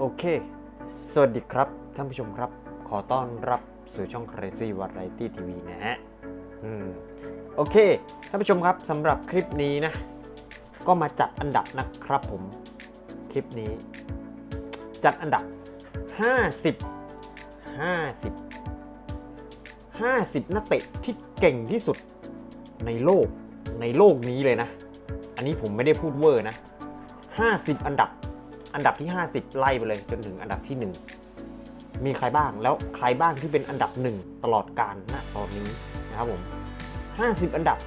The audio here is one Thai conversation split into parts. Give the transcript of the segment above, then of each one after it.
โอเค สวัสดีครับ ท่านผู้ชมครับ ขอต้อนรับสู่ช่อง Crazy Variety TV นะฮะ อืม โอเค ท่านผู้ชมครับสำหรับคลิปนี้นะ ก็มาจัดอันดับนะครับผม คลิปนี้ จัดอันดับ 50 50 50 นักเตะที่เก่งที่สุดในโลกในโลกนี้เลยนะ อันนี้ผมไม่ได้พูดเวอร์นะ 50 อันดับ อันดับที่ 50 ไล่ไปเลยจนถึงอันดับที่ 1 มีใครบ้างแล้วใครบ้างที่เป็นอันดับ 1 ตลอดกาลณตอนนี้นะครับผม 50 อันดับ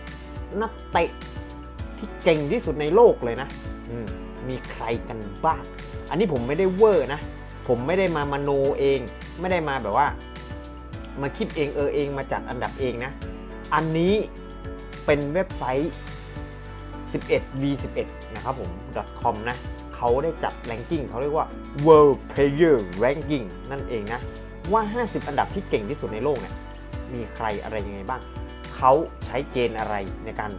นักเตะที่เก่งที่สุดในโลกเลยนะมมีใครกันบ้าง อันนี้ผมไม่ได้เวอร์นะ ผมไม่ได้มามโนเอง ไม่ได้มาแบบว่า มาคิดเองเออเองมาจัดอันดับเองนะ อันนี้เป็นเว็บไซต์ 11v11 นะครับผม .com นะ เขาได้จัด ranking เขาเรียกว่า world player ranking นั่นเองนะ ว่า 50 อันดับที่เก่งที่สุดในโลกเนี่ยมีใครอะไรยังไงบ้าง เขาใช้เกณฑ์อะไรในการ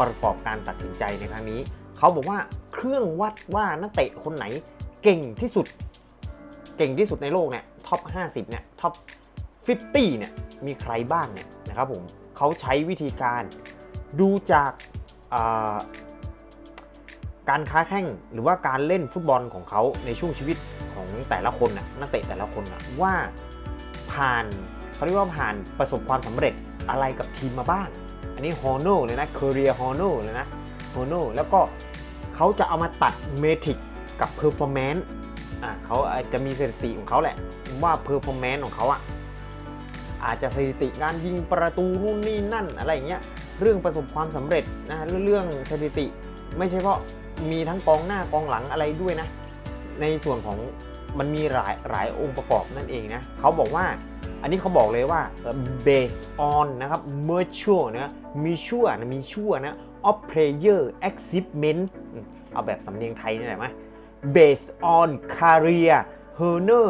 ประกอบการตัดสินใจในครั้งนี้ เขาบอกว่าเครื่องวัดว่านักเตะคนไหนเก่งที่สุด เก่งที่สุดในโลกเนี่ยท็อป 50 เนี่ยท็อป 50 เนี่ยมีใครบ้างเนี่ยนะครับผมเขาใช้วิธีการดูจาก การค้าแข่งหรือว่าการเล่นฟุตบอลของเขาในช่วงชีวิตของแต่ละคนน่ะนักเตะแต่ละคนน่ะว่าผ่านเขาเรียกว่าผ่านประสบความสำเร็จอะไรกับทีมมาบ้าง อันนี้ฮอ n o เลยนะ Career h o n o เลยนะฮอ n o แล้วก็เขาจะเอามาตัดเมทริกกับ Performance อะเขาอาจจะมีสถิติของเขาแหละว่า Performance ของเขาอะอาจจะสถิติการยิงประตูนู่นนี่นั่นอะไรอย่างเงี้ยเรื่องประสบความสำเร็จนะเรื่องสถิติ ไม่ใช่เพราะ มีทั้งกองหน้ากองหลังอะไรด้วยนะ ในส่วนของมันมีหลายหลายองค์ประกอบนั่นเองนะเขาบอกว่าอันนี้เขาบอกเลยว่า based on นะครับ mature นะมีชั่วนะมีชั่วนะ of player achievement เอาแบบสำเนียงไทยนี่แหละไหม based on career honor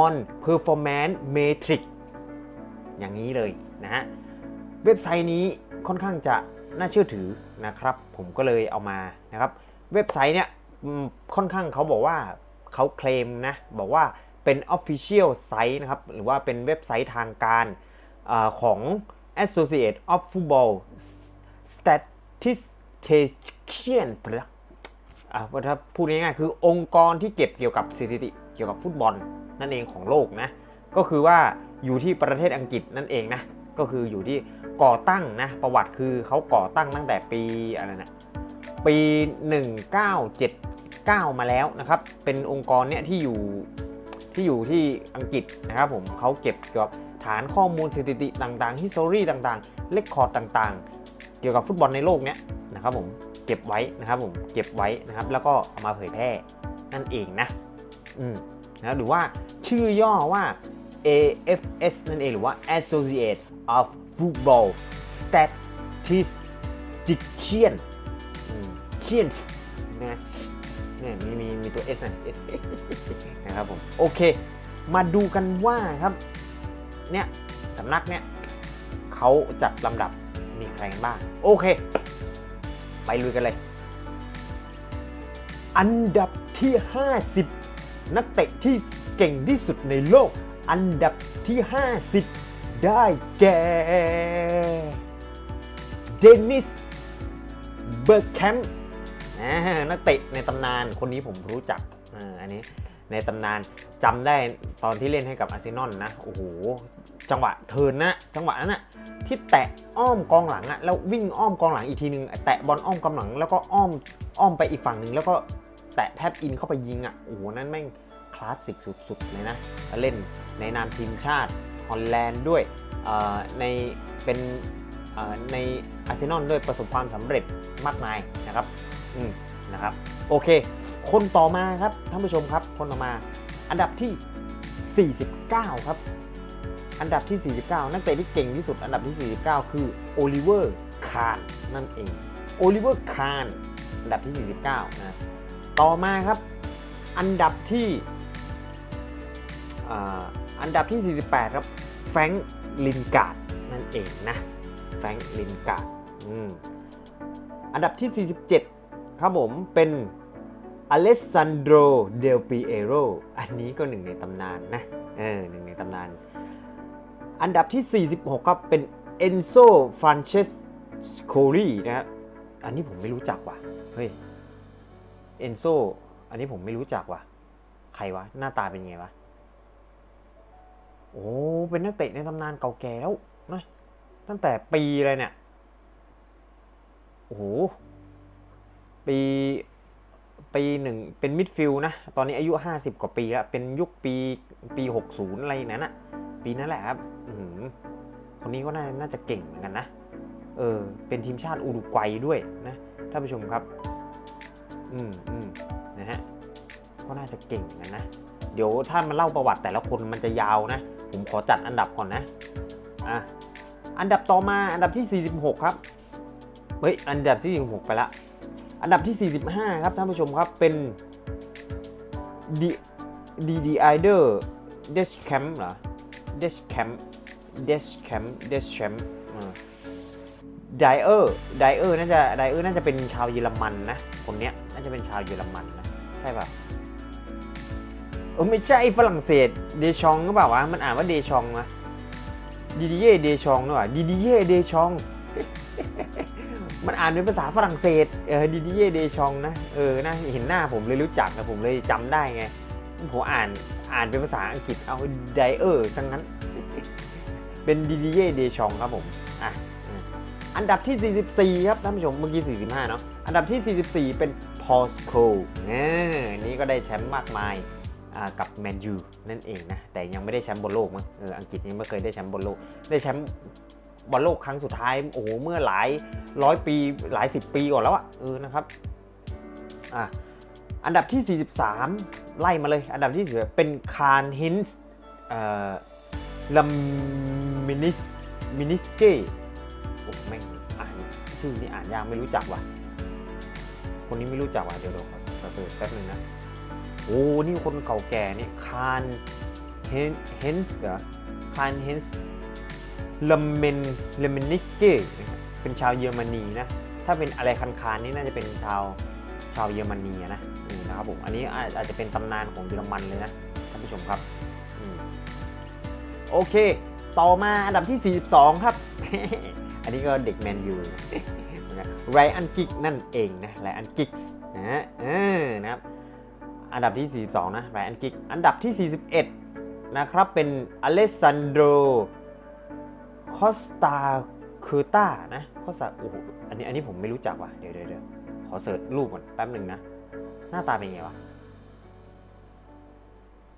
on performance matrix อย่างนี้เลยนะฮะ เว็บไซต์นี้ค่อนข้างจะน่าเชื่อถือ นะครับ ผมก็เลยเอามานะครับ เว็บไซต์เนี่ยค่อนข้างเขาบอกว่าเขาเคลมนะ บอกว่าเป็น Official Site นะครับ หรือว่าเป็นเว็บไซต์ทางการอของ Associate of Football Statistician อะถ้าพูดง่ายๆคือองค์กรที่เก็บเกี่ยวกับสถิติ เกี่ยวกับฟุตบอลนั่นเองของโลกนะ ก็คือว่าอยู่ที่ประเทศอังกฤษนั่นเองนะ ก็คืออยู่ที่ ก่อตั้งนะ ประวัติคือเขาก่อตั้งตั้งแต่ปีอะไรนะปี 1979 มาแล้วนะครับ เป็นองค์กรเนี่ยที่อยู่ที่อยู่ที่อังกฤษนะครับผมเขาเก็บเกี่ยวกับฐานข้อมูลสถิติต่างๆฮิสตอรี่ต่างๆเลคคอร์ดต่างๆ เกี่ยวกับฟุตบอลในโลกเนี้ยนะครับผมเก็บไว้นะครับผมเก็บไว้นะครับ แล้วก็เอามาเผยแพร่นั่นเองนะอืมนะหรือว่าชื่อย่อว่า AFS นั่นเองหรือว่า Associate of Football Statistician teams นะเนี่ยมีมีมีตัว S นะ S นะครับผม โอเค มาดูกันว่าครับ เนี่ยสำนักเนี่ยเขาจัดลำดับมีใครบ้าง โอเค ไปลุยกันเลย อันดับที่ 50 นักเตะที่เก่งที่สุดในโลก อันดับที่ 50 ได้แก่เดนิสเบอร์แคมป์นักเตะในตำนานคนนี้ผมรู้จักอันนี้ในตำนานจำได้ตอนที่เล่นให้กับอาร์เซนอลนะโอ้โหจังหวะเทินนะจังหวะนั้นนะที่แตะอ้อมกองหลังอะแล้ววิ่งอ้อมกองหลังอีกทีนึงแตะบอลอ้อมกองหลัง แล้วก็อ้อมอ้อมไปอีกฝั่งหนึ่งแล้วก็แตะแทบอินเข้าไปยิงอะโอ้โหนั่นแม่งคลาสสิกสุดๆเลยนะเล่นในนามทีมชาติ ฮอลแลนด์ด้วยในเป็นในอาร์เซนอลด้วยประสบความสำเร็จมากมายนะครับอืมนะครับโอเค คนต่อมาครับท่านผู้ชมครับคนต่อมาอันดับที่ 49 ครับ อันดับที่ 49 นักเตะที่เก่งที่สุดอันดับที่ 49 คือโอลิเวอร์คาร์นนั่นเองโอลิเวอร์คาร์นอันดับที่ 49 นะ ต่อมาครับ อันดับที่ อันดับที่ 48 ครับแฟรงค์ลินการ์ดนั่นเองนะแฟรงค์ลินการ์ดอันดับที่ 47 ครับผมเป็นอเลสซานโดเดลปิเอโรอันนี้ก็หนึ่งในตำนานนะเออหนึ่งในตำนาน อันดับที่ 46 ครับเป็นเอนโซฟรานเชสโคลีนะครับอันนี้ผมไม่รู้จักว่ะเฮ้ยเอนโซอันนี้ผมไม่รู้จักว่ะใครวะ หน้าตาเป็นไงวะ โอ้เป็นนักเตะในตำนานเก่าแก่แล้วนะตั้งแต่ปีอะไรเนี่ย โอ้โห ปี ปีหนึ่งเป็นมิดฟิลด์นะ ตอนนี้อายุ 50 กว่าปีแล้ว เป็นยุคปีปี 60 อะไรนั้นอะปีนั้นแหละครับอือหือคนนี้ก็น่านาจะเก่งเหมือนกันนะ เออ เป็นทีมชาติอุรุกวัยด้วยนะ ท่านผู้ชมครับ อืมอืมนะฮะ ก็น่าจะเก่งเหมือนกันนะ เดี๋ยวถ้ามันเล่าประวัติแต่ละคนมันจะยาวนะ ผมขอจัดอันดับก่อนนะอะอันดับต่อมาอันดับที่ 46 ครับเฮ้ยอันดับที่46ไปละอันดับที่ 45 ครับท่านผู้ชมครับเป็นดีดีดีไอเดอร์เดชแคมป์เหรอเดชแคมป์เดชแคมป์เดชแคมป์ไดเออร์ไดเออร์น่าจะไดเออร์น่าจะเป็นชาวเยอรมันนะคนเนี้ยน่าจะเป็นชาวเยอรมันนะใช่ป่ะ ออไม่ใช่ฝรั่งเศสเดชองหรือเปล่าวะมันอ่านว่าเดชองนะดีดีเย่เดชองหรือเปล่าดีดีเย่เดชอง มันอ่านเป็นภาษาฝรั่งเศสเออดีดีเย่เดชองนะเออนะเห็นหน้าผมเลยรู้จักนะผมเลยจำได้ไงผมอ่านอ่านเป็นภาษาอังกฤษเอาไดเออร์ทั้งนั้น เป็นดีดีเย่เดชองครับผมอะอันดับที่ 44 ครับท่านผู้ชมเมื่อกี้ 45 เนาะอันดับที่ 44 เป็นพอสโคเนี่ยนี่ก็ได้แชมป์มากมาย กับแมนยูนั่นเองนะ แต่ยังไม่ได้แชมป์บอลโลกมั้งเอออังกฤษยังไม่เคยได้แชมป์บอลโลก ได้แชมป์บอลโลกครั้งสุดท้ายโอ้โหเมื่อหลายร้อยปีหลายสิบปีก่อนแล้วอะเออนะครับอะอันดับที่ 43 ไล่มาเลย อันดับที่40เป็นคาร์ฮินส์เอ่อลัมมินิสมินิสเก้โอ้แม่งอ่านชื่อนี่อ่านยากไม่รู้จักว่ะคนนี้ไม่รู้จักว่ะเดี๋ยวเดี๋ยวขอเปิดแป๊บนึงนะ อ้ นี่คนเก่าแก่นี่คานเฮนส์เหรอคารเฮนส์ลัมเมนลัมเมนิสเก้เป็นชาวเยอรมนีนะ ถ้าเป็นอะไรคันคานนี่น่าจะเป็นชาวชาวเยอรมนีอะนะอืมนะครับผม อันนี้อาจจะเป็นตำนานของเยอรมันเลยนะท่านผู้ชมครับโอเค ต่อมาอันดับที่ 42 ครับ อันนี้ก็เด็กแมนยูไรอันกิกนั่นเองนะไรอันกิกส์นะฮะเออนะครับ อันดับที่ 42 นะไรอันกิก อันดับที่ 41 นะครับ เป็นอเลสซานโดคอสตาคอร์ตานะคอสตาโอ้โหอันนี้อันนี้ผมไม่รู้จักว่ะเดี๋ยวเดี๋ยวเดี๋ยวขอเสิร์ชรูปก่อนแป๊บหนึ่งนะ หน้าตาเป็นไงวะ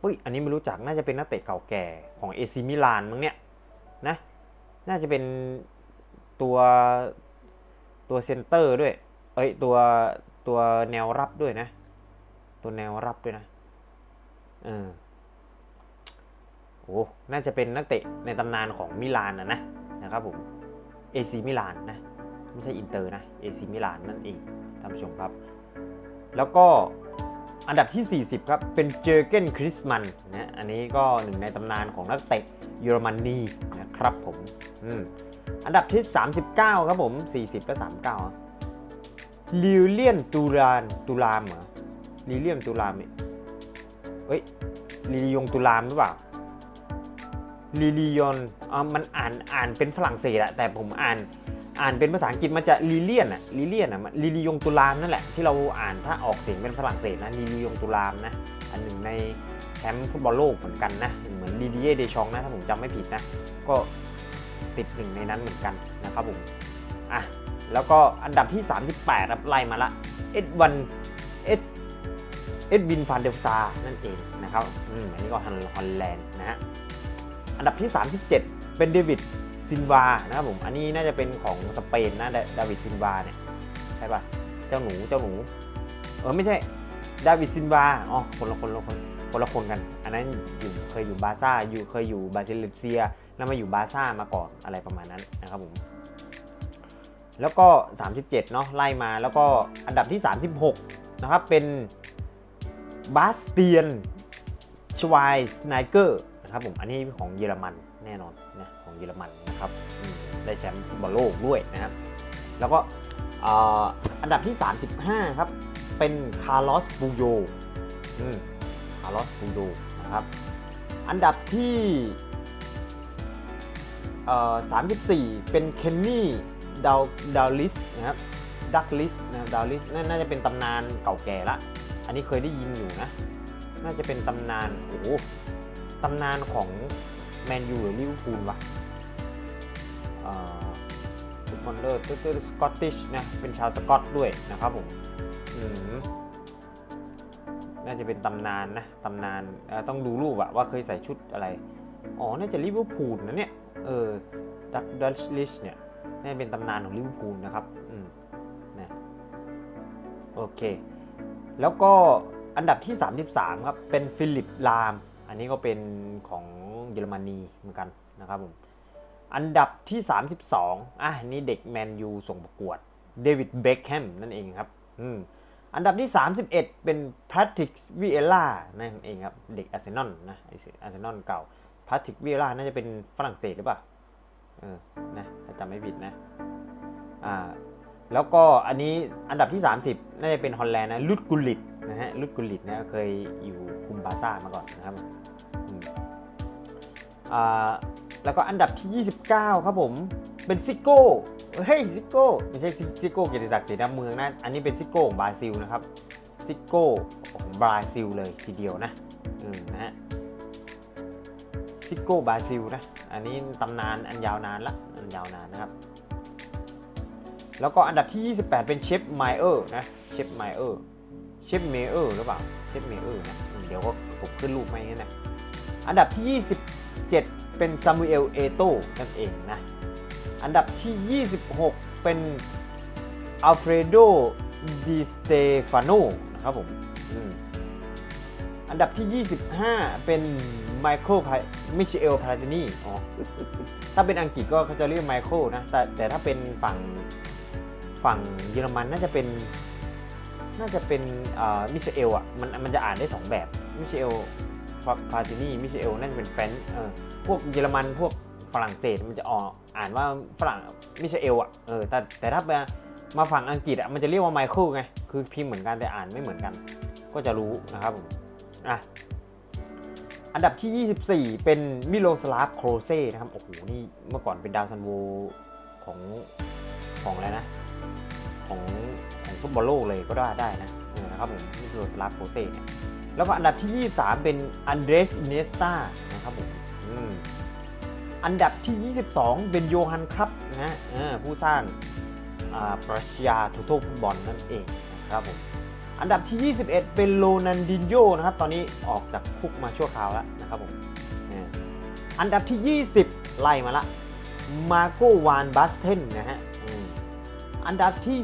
อุ้ย อันนี้ไม่รู้จัก น่าจะเป็นนักเตะเก่าแก่ของเอซิมิลานมั้งเนี่ยนะ น่าจะเป็นตัวตัวเซนเตอร์ด้วย เอ้ย ตัวตัวแนวรับด้วยนะ ตัวแนวรับด้วยนะเออโอ้น่าจะเป็นนักเตะในตำนานของมิลานนะนะนะครับผมเอซีมิลานนะ ไม่ใช่อินเตอร์นะเอซีมิลานนั่นเองท่านผู้ชมครับ แล้วก็อันดับที่ 40 ครับ เป็นเจอเกนคริสมันนะอันนี้ก็หนึ่งในตำนานของนักเตะเยอรมนีนะครับผมอืมอันดับที่ 39 ครับผม 40 และ 39ลิเลียนตูรานตูรามเหรอ ลิเลียนตูรามเนี่ยเอ้ยลิลิยงตูรามหรือเปล่าลิลิยอนอ่ามันอ่านอ่านเป็นฝรั่งเศสอะแต่ผมอ่านอ่านเป็นภาษาอังกฤษมันจะลิเลียนอะลิเลียนอะลิลิยงตุลามนั่นแหละที่เราอ่านถ้าออกเสียงเป็นฝรั่งเศสนะลิลิยงตุลามนะอันหนึ่งในแชมป์ฟุตบอลโลกเหมือนกันนะเหมือนลิดิเย่เดชองนะถ้าผมจำไม่ผิดนะก็ติดหนึ่งในนั้นเหมือนกันนะครับผมอะแล้วก็อันดับที่ 38ครับไล่มาละเอ็ดวันเอ็ด เอ็ดวินฟานเดลซานั่นเองนะครับอืมอันนี้ก็ฮันฮอลแลนด์นะฮะอันดับที่ 37 เป็นเดวิดซินวานะครับผมอันนี้น่าจะเป็นของสเปนนะเดาวิดซินวาเนี่ยใช่ปะเจ้าหนูเจ้าหนู เออไม่ใช่ดาวิดซินวาอ๋อคนละคนละคนคนละคนกัน อันนั้นอยู่เคยอยู่บาซ่าอยู่เคยอยู่บาซิเลเซีย แล้วมาอยู่บาซ่ามาก่อนอะไรประมาณนั้นนะครับผมแล้วก็ 37 เนาะไล่มาแล้วก็อันดับที่ 36 นะครับเป็น บาสเตียนชวายสไนเกอร์นะครับผมอันนี้ของเยอรมันแน่นอนนะของเยอรมันนะครับได้แชมป์ฟุตบอลโลกด้วยนะครับแล้วก็อันดับที่ 35 ครับ เป็นคาร์ลอสบูโยคาร์ลอสบูโยนะครับอันดับที่34 เป็นเคนนี่ดาวดาวลิสนะครับดักลิสนะดาวลิสน่าจะเป็นตำนานเก่าแก่ละ นนี้เคยได้ยินอยู่นะ น่าจะเป็นตำนานโอ้ตำนานของแมนยูหรือลิเวอร์พูลวะฟุตบอลเลอร์ตื้อสกอตติชนะ เป็นชาวสกอตด้วยนะครับผมอืมน่าจะเป็นตำนานนะ ตำนานต้องดูรูปอะว่าเคยใส่ชุดอะไร อ๋อ น่าจะลิเวอร์พูลนะเนี่ย เออ ดักดัชลิชเนี่ย น่าจะเป็นตำนานของลิเวอร์พูลนะครับ อืมนะโอเค แล้วก็อันดับที่ 33 ครับ เป็นฟิลิปลาม อันนี้ก็เป็นของเยอรมนีเหมือนกันนะครับผม อันดับที่ 32อะนี่เด็กแมนยูส่งประกวดเดวิดเบคแฮมนั่นเองครับอืมอันดับที่ 31 เป็นแพทริกวิเอล่านั่นเองครับ เด็กอาร์เซนอลนะอาร์เซนอลเก่าแพทริกวิเอล่าน่าจะเป็นฝรั่งเศสหรือเปล่าเออนะถ้าจำไม่ผิดนะอ่า แล้วก็อันนี้อันดับที่ 30 น่าจะเป็นฮอลแลนด์นะลุดกุลิตนะฮะลุดกุลิตนะเคยอยู่คุมบาซ่ามาก่อนนะครับอ่าแล้วก็อันดับที่ 29 ครับผมเป็นซิโก้เฮ้ยซิโก้ไม่ใช่ซิซิโก้เกียรติศักดิ์ศรีดำเมืองนะอันนี้เป็นซิโก้ของบราซิลนะครับซิโก้ของบราซิลเลยทีเดียวนะอืมนะฮะซิโก้บราซิลนะอันนี้ตำนานอันยาวนานละอันยาวนานนะครับ แล้วก็อันดับที่ 28 เป็นเชฟไมเออร์นะเชฟไมเออร์เชฟเมเออร์หรือเปล่าเชฟเมเออร์นะเดี๋ยวก็ผมขึ้นรูปมาให้นะอันดับที่ 27 เป็นซามูเอลเอโต้นั่นเองนะอันดับที่ 26 เป็นอัลเฟรโดดิสเตฟานโนนะครับผมอ,มอันดับที่ 25 เป็นไมเคิลมิเชลพาราตินีอ๋อถ้าเป็นอังกฤษก็เขาจะเรียกไมเคิลนะแต่แต่ถ้าเป็นฝั่ง ฝั่งเยอรมันน่าจะเป็นน่าจะเป็นมิเชลอะมันมันจะอ่านได้ 2 แบบมิเชลพาตินีมิเชลน่าจะเป็นแฟนเออพวกเยอรมันพวกฝรั่งเศสมันจะออกอ่านว่าฝรั่งมิเชลอะเออแต่แต่ถ้ามามาฝั่งอังกฤษอะมันจะเรียกว่าไมเคิลไงคือพิมพ์เหมือนกันแต่อ่านไม่เหมือนกัน ก็จะรู้นะครับผมอะอันดับที่ 24 เป็นมิโลสลาฟโครเซ่นะครับโอ้โหนี่เมื่อก่อนเป็นดาวซันโวของของอะไรนะ ของของฟุตบอลโลกเลยก็ได้ได้นะเออนะครับผมมิโลสลาฟโคเซ่เนี่ยแล้วก็อันดับที่ 23 เป็นอันเดรสอินเนสตานะครับผมอันดับที่ 22 เป็นโยฮันครับนะผู้สร้างอ่าปรัชญาทูโตฟุตบอลนั่นเองนะครับผมอันดับที่ 21 เป็นโรนันดินโยนะครับ ตอนนี้ออกจากคุกมาชั่วคราวแล้วนะครับผมเนี่ยอันดับที่ 20 ไล่มาละมาโกวานบัสเทนนะฮะ อันดับที่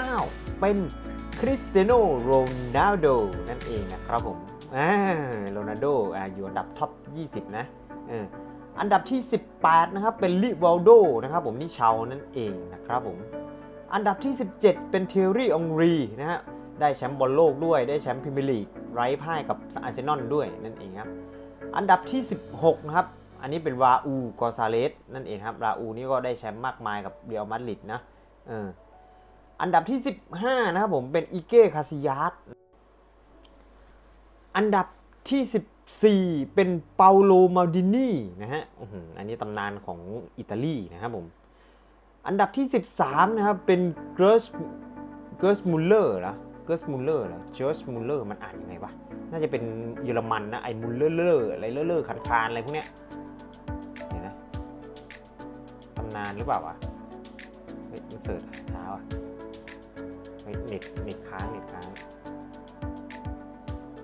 19 เป็นคริสเตียโนโรนัลโดนั่นเองนะครับผมโรนัลโดออยู่อันดับท็อป 20 นะอออันดับที่ 18 นะครับ เป็นลิวาลโดนะครับผมนี่ชาวนั่นเองนะครับผม อันดับที่ 17 เป็นเทอรี่องรีนะฮะ ได้แชมป์บอลโลกด้วย ได้แชมป์พรีเมียร์ลีกไร้พ่ายกับอาร์เซนอลด้วยนั่นเองครับ อันดับที่ 16 นะครับ อันนี้เป็นราอูกอซาเลสนั่นเองครับ ราอูนี่ก็ได้แชมป์มากมายกับเรอัลมาดริดนะ อันดับที่ 15 นะครับผมเป็นอิเก้คาซิยาสอันดับที่ 14 เป็นเปาโลมาดินีนะฮะอันนี้ตำนานของอิตาลีนะครับผม อันดับที่ 13 นะครับ เป็นเกรสเกรสมุลเลอร์เหรอเกรสมุลเลอร์เหรอเจอร์สมุลเลอร์มันอ่านยังไงวะ น่าจะเป็นเยอรมันนะ ไอ้มุลเลอร์เลอร์อะไรเลอร์เลอร์คันคานอะไรพวกเนี้ยเห็นไหมตำนานหรือเปล่าวะ มันเสิร์ชช้าว่ะเฮ้ยเน็ตเน็ตค้างเน็ตค้าง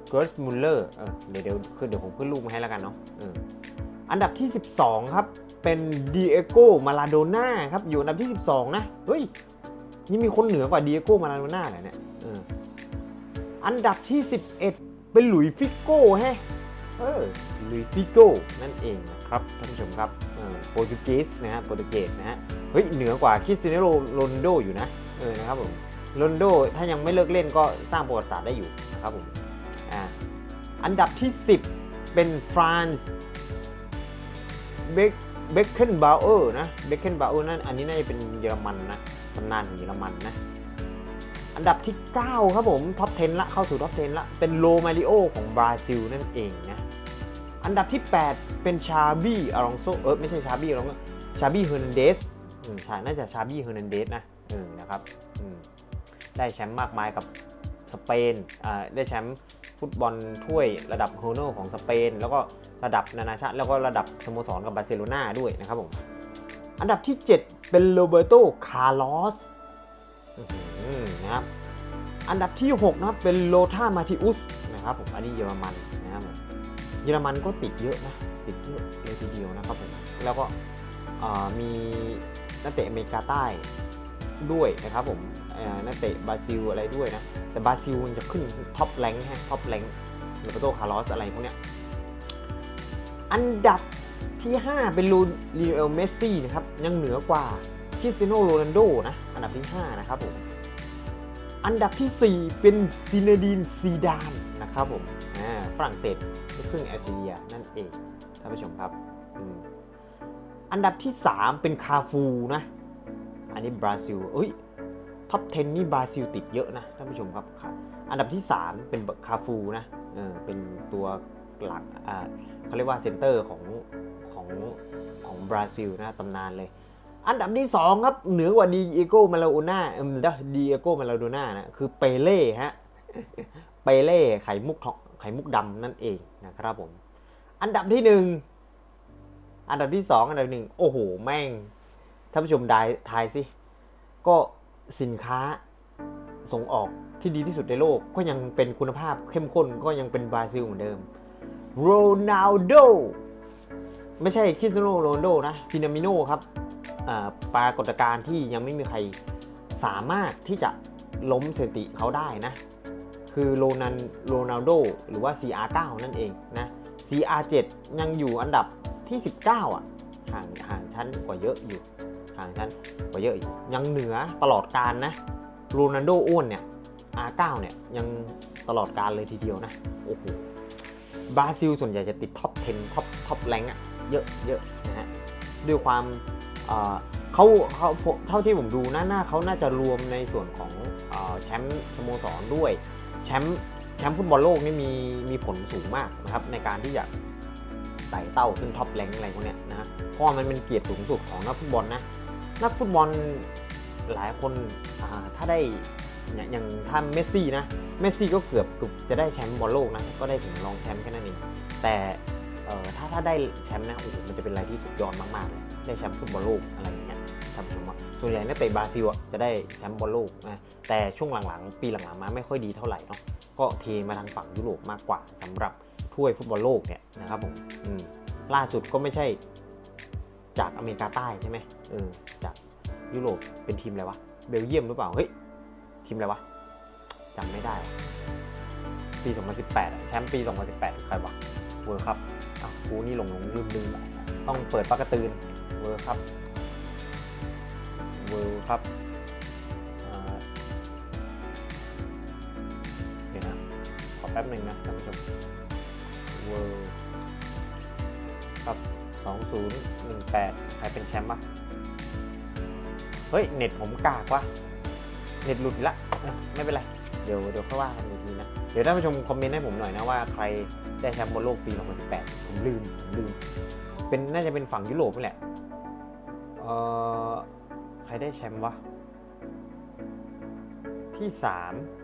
เกรสมุลเลอร์เออเดี๋ยวเดี๋ยวคือเดี๋ยวผมขึ้นรูปมาให้แล้วกันเนาะเอออันดับที่ 12 ครับ เป็นดีเอโก้มาลาโดน่าครับ อยู่อันดับที่ 12 นะ เฮ้ย นี่มีคนเหนือกว่าดีเอโก้มาลาโดน่าเหรอเนี่ยเอออันดับที่ 11 เป็นหลุยฟิโก้แฮะเออหลุยฟิโก้นั่นเองนะครับท่านผู้ชมครับเออโปรตุเกสนะฮะโปรตุเกสนะฮะ เฮ้ยเหนือกว่าคริสเตียโนโรนลโดอยู่นะเออนะครับผมโรนโดถ้ายังไม่เลิกเล่นก็สร้างประวัติศาสตร์ได้อยู่นะครับผมอ่าอันดับที่ 10 เป็นฟรานซ์เบคเบคเคนบาเออร์นะเบคเคนบาเออร์นั่นอันนี้น่าจะเป็นเยอรมันนะตำนานของเยอรมันนะอันดับที่ 9 ครับผมท็อป 10 ละเข้าสู่ท็อป 10 ละ เป็นโลมาริโอของบราซิลนั่นเองนะอันดับที่ 8 เป็นชาบี้อารองโซเออไม่ใช่ชาบี้อารองชาบี้เฮอร์นันเดส น่าจะชาบี้เฮอร์นันเดสนะนะครับได้แชมป์มากมายกับสเปนได้แชมป์ฟุตบอลถ้วยระดับโฮโนของสเปน แล้วก็ระดับนานาชาติ แล้วก็ระดับสโมสรกับบาร์เซโลนาด้วยนะครับผม อันดับที่ 7 เป็นโรเบโตคาร์ลอสนะครับอันดับที่ 6 นะครับ เป็นโลธามาทิอุสนะครับผม อันนี้เยอรมันนะครับผมเยอรมันก็ติดเยอะนะ ติดเยอะเลยทีเดียวนะครับผม แล้วก็มี นักเตะอเมริกาใต้ด้วยนะครับผมนักเตะบราซิลอะไรด้วยนะ แต่บราซิลมันจะขึ้นท็อปแรงค์ฮะท็อปแรงค์โรเบโตคาร์ลอสอะไรพวกเนี้ยอันดับที่ 5 เป็นลูลีเอลเมสซี่นะครับ ยังเหนือกว่าคริสเตียโนโรนัลโดนะ อันดับที่ 5 นะครับผม อันดับที่ 4 เป็นซินดีนซีดานนะครับผมอ่าฝรั่งเศสครึ่งแอเรียนั่นเองท่านผู้ชมครับ อันดับที่ 3 เป็นคาฟูนะ อันนี้บราซิลเอ้ยท็อป 10 นี่บราซิลติดเยอะนะท่านผู้ชมครับ อันดับที่ 3 เป็นคาฟูนะเออเป็นตัวหลักอ่าเขาเรียกว่าเซนเตอร์ของของของบราซิลนะตำนานเลย อันดับที่ 2 ครับ เหนือกว่าดีเอโกมาลาโอน่าเอมดีเอโกมาลาโดน่านะคือเปเล่ฮะเปเล่ไข่มุกทองไข่มุกดำนั่นเองนะครับผม อันดับที่ 1 อันดับที่ 2 อันดับหนึ่งโอ้โห แม่งท่านผู้ชมได้ทายสิก็สินค้าส่งออกที่ดีที่สุดในโลก ก็ยังเป็นคุณภาพเข้มข้นก็ยังเป็นบราซิลเหมือนเดิมโรนัลโดไม่ใช่คริสเตียโนโรนัลโดนะฟินามิโนครับปรากฏการณ์ที่ยังไม่มีใครสามารถที่จะล้มสถิติเขาได้นะ คือโรนันโรนัลโดหรือว่า CR9 นั่นเองนะ CR7 ยังอยู่อันดับ ที่ 19 อะห่างห่างชั้นกว่าเยอะอยู่ห่างชั้นกว่าเยอะอยู่ยังเหนือตลอดการนะโรนัลโดอ้วนเนี่ย R9 เนี่ยยังตลอดการเลยทีเดียวนะโอ้โหบราซิลส่วนใหญ่จะติดท็อป 10 ท็อปท็อปแรงอะเยอะเยอะนะฮะด้วยความเอ่อเขาเขาเท่าที่ผมดูนะหน้าเขาน่าจะรวมในส่วนของอแชมป์สโมสรด้วยแชมป์แชมป์ฟุตบอลโลกนี่มีมีผลสูงมากนะครับในการที่จะ ไต่เต้าขึ้นท็อปแรงอะไรพวกเนี้ยนะเพราะมันเป็นเกียรติสูงสุดของนักฟุตบอลนะนักฟุตบอลหลายคนถ้าได้อย่างถ้าเมสซี่นะเมสซี่ก็เกือบจะได้แชมป์บอลโลกนะก็ได้ถึงรองแชมป์แค่นั้นเองแต่ถ้าถ้าได้แชมป์นะโอ้โหมันจะเป็นอะไรที่สุดยอดมากๆเลยได้แชมป์ฟุตบอลโลกอะไรอย่างเงี้ยท่านผู้ชมส่วนใหญ่นักเตะบราซิลจะได้แชมป์บอลโลกนะแต่ช่วงหลังๆ ปีหลังๆมาไม่ค่อยดีเท่าไหร่เนาะก็เทมาทางฝั่งยุโรปมากกว่าสำหรับ ถ้วยฟุตบอลโลกเนี่ยนะครับผมล่าสุดก็ไม่ใช่จากอเมริกาใต้ใช่ไหมเออจากยุโรปเป็นทีมอะไรวะ เบลเยียมหรือเปล่า เฮ้ย ทีมอะไรวะจำไม่ได้ ปี 2018 แชมป์ปี 2018 ใครวะเวิร์ครับอ้าวกูนี่หลงหลงลืมลืมต้องเปิดปากกระตือนเวิร์ครับเวิร์ครับเดี๋ยวนะ ขอแป๊บหนึ่งนะท่านผู้ชม เวิร์ครับ 2018 ใครเป็นแชมป์ปะเฮ้ย เน็ตผมกากว่ะเน็ตหลุดอีกละเอ้ยไม่เป็นไร เดี๋ยวเดี๋ยวค่อยว่ากันอีกทีนะ เดี๋ยวท่านผู้ชมคอมเมนต์ให้ผมหน่อยนะว่าใครได้แชมป์บอลโลกปี 2018 ผมลืมผมลืม เป็นน่าจะเป็นฝั่งยุโรปนี่แหละ เอ่อ ใครได้แชมป์วะ ที่ 3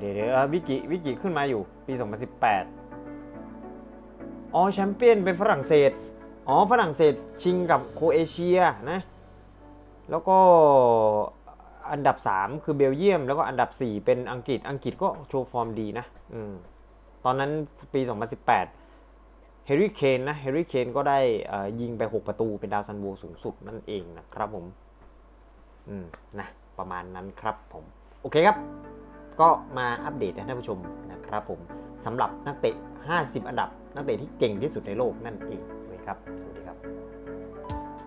เดี๋ยวเดี๋ยววิกิวิกิขึ้นมาอยู่ปี 2018 อ๋อแชมเปี้ยนเป็นฝรั่งเศส อ๋อฝรั่งเศสชิงกับโคเอเชียนะ แล้วก็อันดับ 3 คือเบลเยียม แล้วก็อันดับ 4 เป็นอังกฤษ อังกฤษก็โชว์ฟอร์มดีนะอืมตอนนั้นปี 2018 เฮร์รี่เคนนะเฮร์รี่เคนก็ได้ยิงไป 6 ประตูเป็นดาวซันโวสูงสุดนั่นเองนะครับผม อืมนะประมาณนั้นครับผม โอเคครับ ก็มาอัปเดตให้ท่านผู้ชมนะครับผมสำหรับนักเตะ 50 อันดับ นักเตะที่เก่งที่สุดในโลกนั่นเองนะครับสวัสดีครับ